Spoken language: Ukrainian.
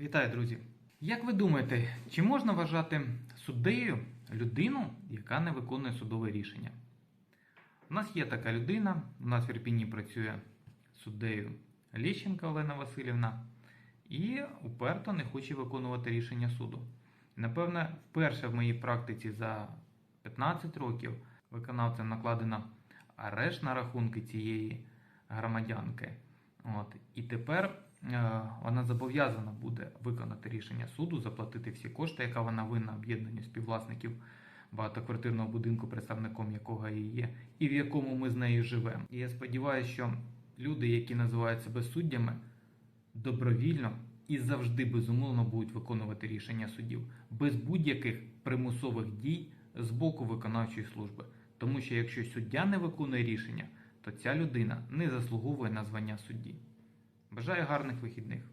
Вітаю, друзі! Як ви думаєте, чи можна вважати суддею людину, яка не виконує судове рішення? У нас є така людина, у нас в Ірпіні працює суддею Лещенка Олена Васильівна і уперто не хоче виконувати рішення суду. Напевне, вперше в моїй практиці за 15 років виконавцем накладено арешт на рахунки цієї громадянки. От. І тепер е, вона зобов'язана буде виконати рішення суду, заплатити всі кошти, яка вона винна об'єднанню співвласників багатоквартирного будинку, представником якого я є, і в якому ми з нею живемо. І я сподіваюся, що люди, які називають себе суддями, добровільно і завжди безумовно будуть виконувати рішення судів без будь-яких примусових дій з боку виконавчої служби. Тому що якщо суддя не виконує рішення, то ця людина не заслуговує на звання судді. Бажаю гарних вихідних.